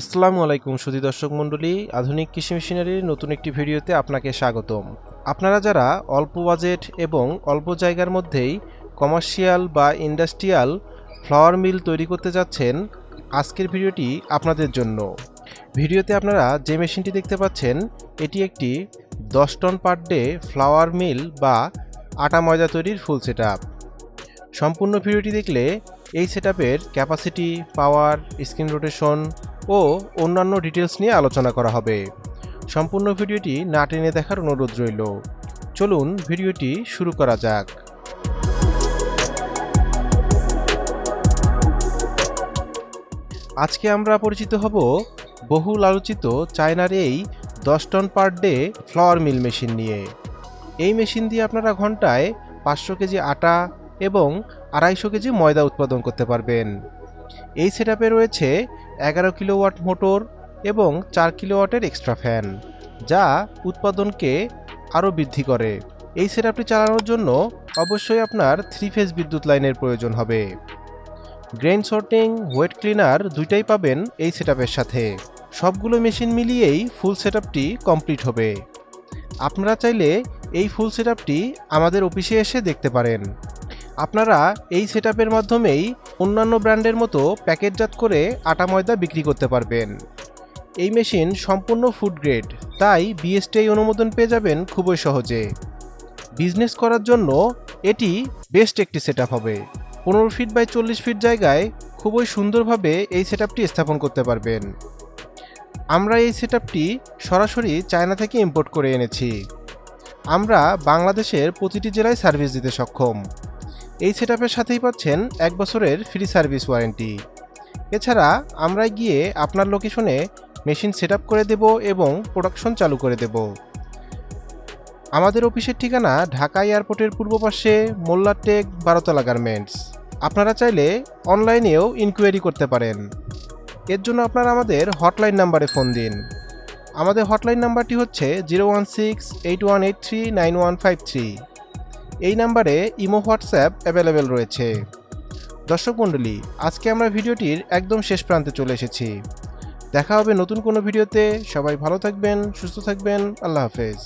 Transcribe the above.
আসসালামু আলাইকুম সুধী দর্শক মণ্ডলী, আধুনিক কৃষি মেশিনারির নতুন একটি ভিডিওতে আপনাকে স্বাগতম। আপনারা যারা অল্প বাজেট এবং অল্প জায়গার মধ্যেই কমার্শিয়াল বা ইন্ডাস্ট্রিয়াল ফ্লাওয়ার মিল তৈরি করতে যাচ্ছেন, আজকের ভিডিওটি আপনাদের জন্য। ভিডিওতে আপনারা যে মেশিনটি দেখতে পাচ্ছেন, এটি একটি দশ ton per day flour mill বা আটা ময়দা তৈরির ফুল সেটআপ। সম্পূর্ণ ভিডিওটি দেখলে এই সেটআপের ক্যাপাসিটি, পাওয়ার, স্ক্রিন রোটেশন ও অন্যান্য ডিটেলস নিয়ে আলোচনা করা হবে। সম্পূর্ণ ভিডিওটি না টেনে দেখার অনুরোধ রইল। চলুন ভিডিওটি শুরু করা যাক। আজকে আমরা পরিচিত হব বহুল আলোচিত চায়নার এই দশ ton per day flour mill machine নিয়ে। এই মেশিন দিয়ে আপনারা ঘন্টায় পাঁচশো কেজি আটা এবং আড়াইশো কেজি ময়দা উৎপাদন করতে পারবেন। এই সেটআপে রয়েছে এগারো কিলোওয়াট মোটর এবং চার কিলোওয়াটের এক্সট্রা ফ্যান যা উৎপাদনকে আরও বৃদ্ধি করে। এই সেটআপটি চালানোর জন্য অবশ্যই আপনার থ্রি ফেজ বিদ্যুৎ লাইনের প্রয়োজন হবে। গ্রেন সর্টিং ওয়েট ক্লিনার দুইটাই পাবেন এই সেটআপের সাথে। সবগুলো মেশিন মিলিয়েই ফুল সেটআপটি কমপ্লিট হবে। আপনারা চাইলে এই ফুল সেটআপটি আমাদের অফিসে এসে দেখতে পারেন। আপনারা এই সেটআপের মাধ্যমেই অন্যান্য ব্র্যান্ডের মতো প্যাকেটজাত করে আটা ময়দা বিক্রি করতে পারবেন। এই মেশিন সম্পূর্ণ ফুড গ্রেড তাই বিএসটিআই অনুমোদন পেয়ে যাবেন খুবই সহজে। বিজনেস করার জন্য এটি বেস্ট একটি সেটআপ হবে। পনেরো ফিট বাই চল্লিশ ফিট জায়গায় খুবই সুন্দরভাবে এই সেটআপটি স্থাপন করতে পারবেন। আমরা এই সেটআপটি সরাসরি চায়না থেকে ইম্পোর্ট করে এনেছি। আমরা বাংলাদেশের প্রতিটি জেলায় সার্ভিস দিতে সক্ষম। এই সেটআপের সাথেই পাচ্ছেন এক বছরের ফ্রি সার্ভিস ওয়ারেন্টি এছাড়া আমরা গিয়ে আপনার লোকেশনে মেশিন সেট করে দেব এবং প্রোডাকশন চালু করে দেব। আমাদের অফিসের ঠিকানা ঢাকা এয়ারপোর্টের পূর্ব পাশে মোল্লাটেক বারোতলা গার্মেন্টস। আপনারা চাইলে অনলাইনেও ইনকোয়ারি করতে পারেন। এর জন্য আপনারা আমাদের হটলাইন নাম্বারে ফোন দিন। আমাদের হটলাইন নাম্বারটি হচ্ছে zero one six eight one eight three nine one five three এই নাম্বারে ইমো, হোয়াটসঅ্যাপ অ্যাভেলেবেল রয়েছে। দর্শক মণ্ডলী, আজকে আমরা ভিডিওটির একদম শেষ প্রান্তে চলে এসেছি। দেখা হবে নতুন কোনো ভিডিওতে। সবাই ভালো থাকবেন, সুস্থ থাকবেন। আল্লাহ হাফেজ।